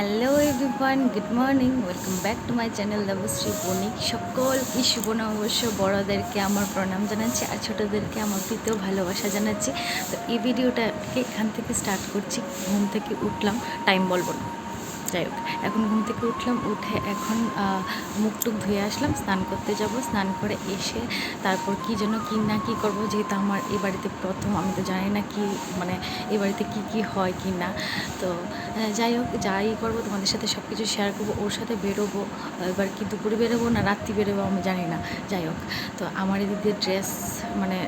Hello everyone good morning welcome back to my channel Debashree Banik সকল শুভ নববর্ষ বড়োদেরকে আমার প্রণাম জানাচ্ছি আর ছোটোদেরকে আমার প্রীতেও ভালোবাসা জানাচ্ছি। তো এই ভিডিওটাকে এখান থেকে স্টার্ট করছি। ঘুম থেকে উঠলাম টাইম বলব না। যাই হোক, এখন ঘুম থেকে উঠলাম, উঠে এখন মুখ টুক ধুয়ে আসলাম, স্নান করতে যাব। স্নান করে এসে তারপর কি যেন, কি না কি করব যেহেতু আমার এই বাড়িতে প্রথম, আমি তো জানি না কি মানে এই বাড়িতে কি কি হয় কি না। তো যাই হোক, যাই করব, তোমাদের সাথে সব কিছু শেয়ার করব, ওর সাথে বেরোবো, এবার কি দুপুরে বেরোবো না রাত্রি বেরোবো আমি জানি না, যাই হোক। তো আমার এদিকে ড্রেস মানে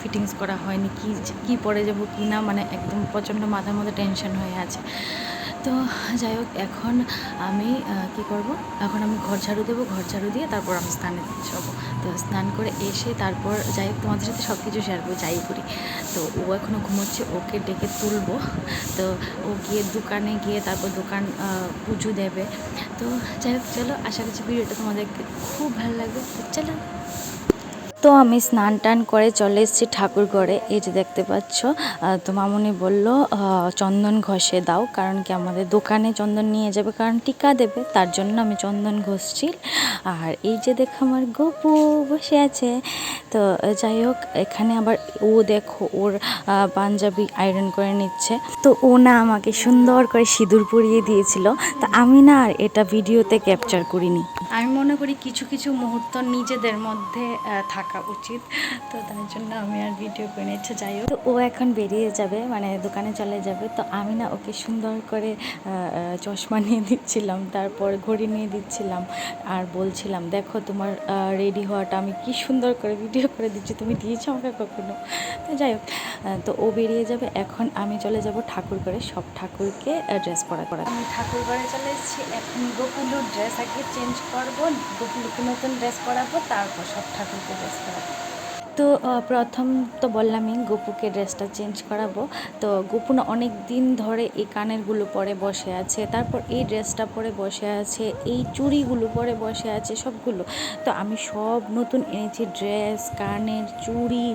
ফিটিংস করা হয়নি, কি কি পরে যাব, কি না মানে একদম প্রচণ্ড মাথার মধ্যে টেনশন হয়ে আছে। তো যাই হোক, এখন আমি কি করব? এখন আমি ঘর ঝাড়ু দেবো, ঘর ঝাড়ু দিয়ে তারপর আমি স্নানে যাব। তো স্নান করে এসে তারপর যাই হোক, তোমাদের সাথে সব কিছু শেয়ার করব, যাই করি। তো ও এখনও ঘুমোচ্ছে, ওকে ডেকে তুলবো। তো ও গিয়ে দোকানে গিয়ে তারপর দোকান পুজো দেবে। তো যাই হোক, চলো, আশা করছি ভিডিওটা তোমাদেরকে খুব ভালো লাগবে। চলো। তো আমি স্নান টান করে চলে এসেছি ঠাকুর ঘরে। এই যে দেখতে পাচ্ছ তো মামুনি বলল চন্দন ঘষে দাও কারণ কি আমাদের দোকানে চন্দন নিয়ে যাবে কারণ টিকা দেবে তার জন্য আমি চন্দন ঘষছি। আর এই যে দেখো আমার গপু বসে আছে। তো যাই হোক এখানে আবার ও দেখো ওর পাঞ্জাবি আয়রন করে নিচ্ছে। তো ও না আমাকে সুন্দর করে সিঁদুর পরিয়ে দিয়েছিল। তা আমি না আর এটা ভিডিওতে ক্যাপচার করিনি। আমি মনে করি কিছু কিছু মুহূর্ত নিজেদের মধ্যে আহ, থাকা উচিত। তো তার জন্য আমি আর ভিডিও করে যাই হোক। তো ও এখন বেরিয়ে যাবে মানে দোকানে চলে যাবে। তো আমি না ওকে সুন্দর করে চশমা নিয়ে দিচ্ছিলাম, তারপর ঘড়ি নিয়ে দিচ্ছিলাম আর বলছিলাম, দেখো তোমার রেডি হওয়াটা আমি কি সুন্দর করে ভিডিও করে দিচ্ছি, তুমি দিয়েছ আমাকে কখনো? তো যাই হোক তো ও বেরিয়ে যাবে। এখন আমি চলে যাব ঠাকুর করে সব ঠাকুরকে ড্রেস পরা করা আমি ঠাকুর ঘরে চলে এসেছি, এখন গোপুলুর ড্রেস আগে চেঞ্জ করব গোপুলুকে নতুন ড্রেস পরাবো, তারপর সব ঠাকুরকে ড্রেস করাবো তো প্রথম তো বললামই গপুকে ড্রেসটা চেঞ্জ করাবো। তো গপু না অনেক দিন ধরে এই কানেরগুলো পরে বসে আছে, তারপর এই ড্রেসটা পরে বসে আছে, এই চুড়িগুলো পরে বসে আছে সবগুলো। তো আমি সব নতুন এনেছি, ড্রেস, কানের চুড়ি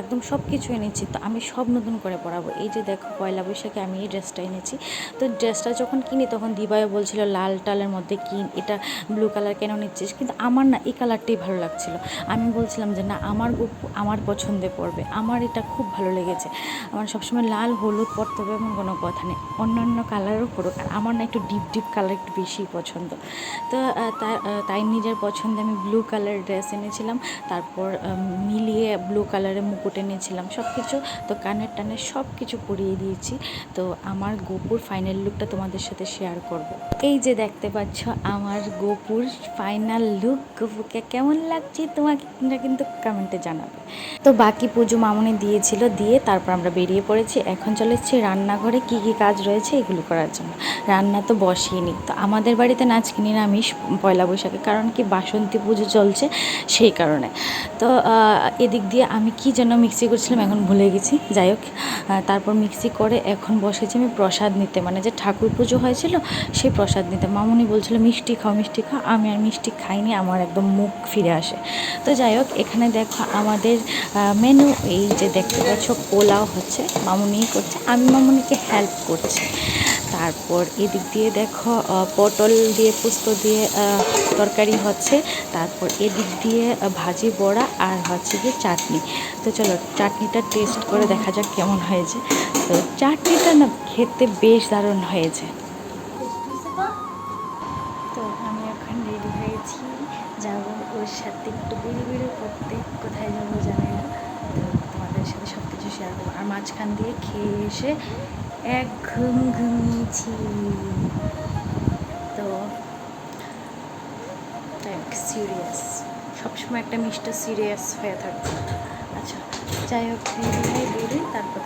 একদম সব কিছু এনেছি। তো আমি সব নতুন করে পরাবো। এই যে দেখো, পয়লা বৈশাখে আমি এই ড্রেসটা এনেছি। তো ড্রেসটা যখন কিনি তখন দিবাইও বলছিল, লাল টালের মধ্যে কিন, এটা ব্লু কালার কেন নিচ্ছিস? কিন্তু আমার না এই কালারটাই ভালো লাগছিল। আমি বলছিলাম যে, না, আমার আমার পছন্দে পড়বে। আমার এটা খুব ভালো লেগেছে। আমার সবসময় লাল, হলুদ পরতে হবে এমন কোনো কথা নেই। অন্যান্য কালারও পড়ুক আর আমার না একটু ডিপ ডিপ কালার একটু বেশি পছন্দ। তো তাই নিজের পছন্দে আমি ব্লু কালার ড্রেস এনেছিলাম। তারপর মিলিয়ে ব্লু কালারের মুকুট এনেছিলাম। সব কিছু তো কানের টানের সব কিছু পরিয়ে দিয়েছি। তো আমার গোপুর ফাইনাল লুকটা তোমাদের সাথে শেয়ার করব। এই যে দেখতে পাচ্ছ, আমার গোপুর ফাইনাল লুক গোপুকে কেমন লাগছে তোমাকে কিন্তু কমেন্টে জানাবে তো বাকি পুজো মামুনি দিয়েছিল, দিয়ে তারপর আমরা বেরিয়ে পড়েছি। এখন চলে এসেছি রান্নাঘরে, কি কি কাজ রয়েছে এগুলো করার জন্য। রান্না তো বসিয়ে তো আমাদের বাড়িতে নাচ কিনি নিরামিষ, পয়লা বৈশাখে, কারণ কি বাসন্তী পুজো চলছে সেই কারণে। তো এদিক দিয়ে আমি কি যেন মিক্সি করছিলাম, এখন ভুলে গেছি। যাই হোক তারপর মিক্সি করে এখন বসেছি আমি প্রসাদ নিতে। মানে যে ঠাকুর পুজো হয়েছিল, সেই প্রসাদ নিতে। মামুনি বলছিল, মিষ্টি খাও মিষ্টি খাও। আমি আর মিষ্টি খাইনি, আমার একদম মুখ ফিরে আসে। তো যাই হোক, এখানে দেখো আমাদের মেনু এই যে দেখতে পাচ্ছ, পোলাও হচ্ছে, মামুনিই করছে, আমি মামুনিকে হেল্প করছি। তারপর এদিক দিয়ে দেখো পটল দিয়ে, পোস্ত দিয়ে তরকারি হচ্ছে, তারপর এদিক দিয়ে ভাজি বড়া আর হচ্ছে গিয়ে চাটনি। তো চলো, চাটনিটা টেস্ট করে দেখা যাক কেমন হয়েছে। তো চাটনিটা না খেতে বেশ দারুণ হয়েছে। মাঝখান দিয়ে খেয়ে এসে এক ঘুম ঘুমিয়েছি। তো সিরিয়াস সবসময় একটা মিস্টার সিরিয়াস হয়ে থাকবে। আচ্ছা যাই হোক বেরোই, তারপর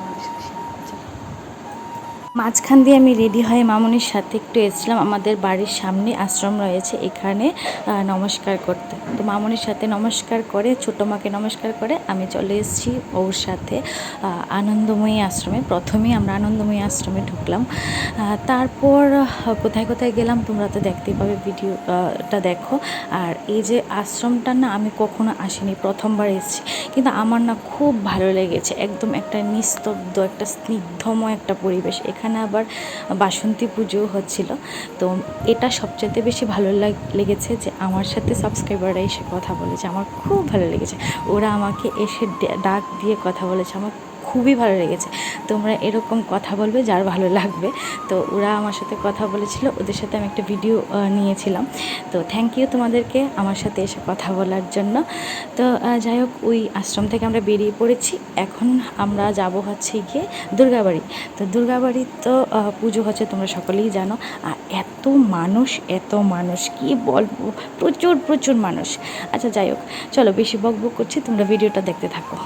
মাঝখান দিয়ে আমি রেডি হয়ে মামনির সাথে একটু এসেছিলাম। আমাদের বাড়ির সামনে আশ্রম রয়েছে এখানে নমস্কার করতে। তো মামনির সাথে নমস্কার করে, ছোটো মাকে নমস্কার করে আমি চলে এসেছি ওর সাথে আনন্দময়ী আশ্রমে। প্রথমেই আমরা আনন্দময়ী আশ্রমে ঢুকলাম। তারপর কোথায় কোথায় গেলাম তোমরা তো দেখতেই পাবে, ভিডিওটা দেখো। আর এই যে আশ্রমটা না আমি কখনো আসিনি, প্রথমবার এসেছি। কিন্তু আমার না খুব ভালো লেগেছে, একদম একটা নিস্তব্ধ, একটা স্নিগ্ধময় একটা পরিবেশ এখানে। এখানে আবার বাসন্তী পুজো হচ্ছিল। তো এটা সবচেয়ে বেশি ভালো লাগ- লেগেছে যে আমার সাথে সাবস্ক্রাইবাররা এসে কথা বলেছে। আমার খুব ভালো লেগেছে। ওরা আমাকে এসে ডাক দিয়ে কথা বলেছে। আমার খুবই ভালো লেগেছে। তোমরা এরকম কথা বলবে যার ভালো লাগবে। তো ওরা আমার সাথে কথা বলেছিল, ওদের সাথে আমি একটা ভিডিও নিয়েছিলাম। তো থ্যাংক ইউ তোমাদেরকে আমার সাথে এসে কথা বলার জন্য। তো যাই হোক, ওই আশ্রম থেকে আমরা বেরিয়ে পড়েছি। এখন আমরা যাব হচ্ছে গিয়ে দুর্গাবাড়ি। তো দুর্গাবাড়ি তো পুজো হচ্ছে তোমরা সকলেই জানো। আর এত মানুষ এত মানুষ, কি বলব? প্রচুর প্রচুর মানুষ। আচ্ছা যাই হোক, চলো বেশি বক বক করছি, তোমরা ভিডিওটা দেখতে থাকো।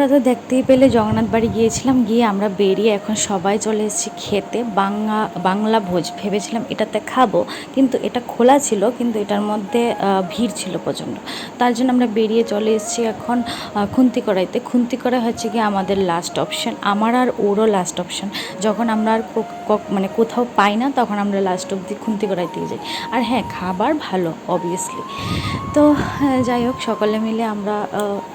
তোমরা তো দেখতেই পেলে জগন্নাথ বাড়ি গিয়েছিলাম গিয়ে আমরা বেরিয়ে এখন সবাই চলে এসেছি খেতে। বাংলা বাংলা ভোজ ভেবেছিলাম এটাতে খাব কিন্তু এটা খোলা ছিল কিন্তু এটার মধ্যে ভিড় ছিল প্রচণ্ড। তার জন্য আমরা বেরিয়ে চলে এসেছি এখন খুন্তি কড়াইতে খুন্তি কড়াই হচ্ছে কি আমাদের লাস্ট অপশন আমার আর ওরও লাস্ট অপশন যখন আমরা আর মানে কোথাও পাই না তখন আমরা লাস্ট অবধি খুন্তি কড়াইতেই যাই। আর হ্যাঁ খাবার ভালো অবভিয়াসলি তো হ্যাঁ, যাই হোক সকলে মিলে আমরা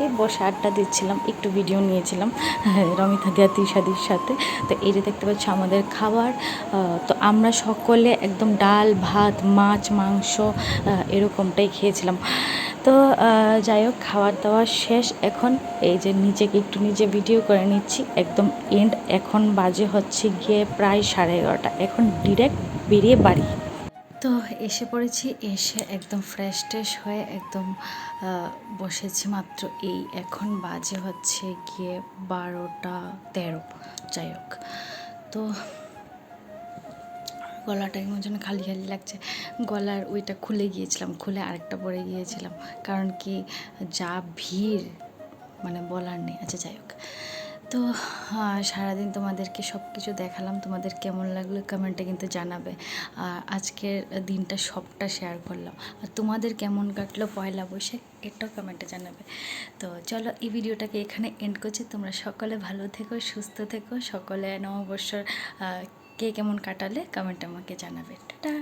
এই বসে আড্ডা দিচ্ছিলাম একটু ভিডিও নিয়েছিলাম হ্যাঁ, রমিতা দিয়া তিশাদির সাথে। তো এই যে দেখতে পাচ্ছ আমাদের খাবার তো আমরা সকলে একদম ডাল ভাত মাছ মাংস এরকমটাই খেয়েছিলাম। তো যাই হোক খাওয়ার দাওয়া শেষ। এখন এই যে নিজেকে একটু নিজে ভিডিও করে নিচ্ছি। একদম এন্ড এখন বাজে হচ্ছে গিয়ে প্রায় সাড়ে এগারোটা। এখন ডিরেক্ট বেরিয়ে বাড়ি। তো এসে পড়েছি, এসে একদম ফ্রেশ ট্রেশ হয়ে একদম বসেছি মাত্র এই এখন বাজে হচ্ছে গিয়ে বারোটা তেরো, যাই হোক। তো গলাটা কেমন যেন খালি খালি লাগছে। গলার ওইটা খুলে গিয়েছিলাম, খুলে আরেকটা পরে গিয়েছিলাম। কারণ কি যা ভিড় মানে বলার নেই। আচ্ছা যাই হোক। তো সারাদিন তোমাদেরকে সব কিছু দেখালাম। তোমাদের কেমন লাগল কমেন্টে কিন্তু জানাবে। আর আজকের দিনটা সবটা শেয়ার করলাম। আর তোমাদের কেমন কাটলো পয়লা বৈশাখ, এটাও কমেন্টে জানাবে। তো চলো, এই ভিডিওটাকে এখানে এন্ড করছি। তোমরা সকলে ভালো থেকো, সুস্থ থেকো। সকলে নববর্ষর কে কেমন কাটালে কমেন্ট আমাকে জানাবে। টাটা!